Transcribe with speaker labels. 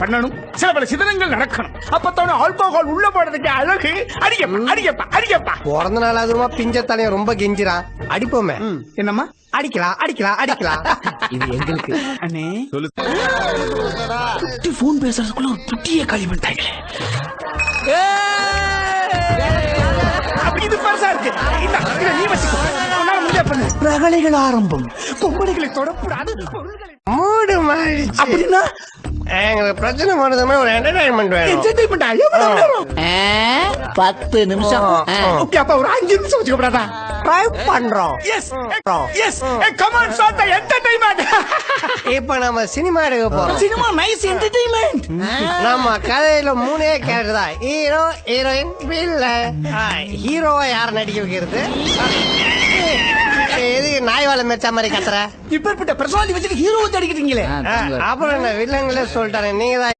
Speaker 1: பண்ணணும். சில பல சிதறங்கள் நடக்கணும். அப்பத்தான ஆல்கோஹால் உள்ள போடுறதுக்கு அழகு. அடிக்கப்பா அடிக்கப்பா அடிக்கப்பா
Speaker 2: பிறந்த நாள் அதுமா பிஞ்ச தலைய ரொம்ப கெஞ்சிரான் அடிப்போமே.
Speaker 1: என்னம்மா?
Speaker 2: அடிக்கலாம் அடிக்கலாம் அடிக்கலாம்.
Speaker 3: இது எங்களுக்கு.
Speaker 1: அண்ணே. குட்டி போன் பேசுறதுக்குள்ள ஒரு புட்டியே காலி பண்ணிட்டாங்களே. அப்படி இது பெருசா இருக்கு. இந்த இதை நீ வச்சுக்கோ. ரகளைகள் ஆரம்பம். பொம்பளைகளை தொடக்கூடாது. பொருள்களை
Speaker 2: மூடு. மாறிடுச்சு
Speaker 1: அப்படின்னா
Speaker 2: எங்களுக்கு பிரச்சனை பண்ணுறதுமே ஒரு என்டர்டைன்மெண்ட் வேணும்.
Speaker 1: என்டர்டைன்மெண்ட் எவ்வளவு நேரம்?
Speaker 3: ஆ, பத்து நிமிஷம். ஆ.
Speaker 1: ஓகே அப்ப ஒரு அஞ்சு நிமிஷம் வச்சுக்கோடாதா
Speaker 2: ட்ரை பண்றோம்.
Speaker 1: Yes yes come on shot the entertainment
Speaker 2: இப்ப நம்ம சினிமா எடுக்க போறோம்.
Speaker 1: சினிமா நைஸ் என்டர்டைன்மெண்ட்
Speaker 2: நம்ம கதையில மூணே கேரக்டர் தான். ஹீரோ ஹீரோயின் வில்ல ஹீரோவா யார் நடிக்க வைக்கிறது? வாழை மெச்சா மாதிரி கத்துற?
Speaker 1: இப்பேற்பட்ட பர்சனாலிட்டி வச்சுட்டு ஹீரோ அடிக்கிறீங்களே.
Speaker 2: அப்புறம் என்ன வில்லங்களே சொல்லிட்டாரு. நீங்க தான்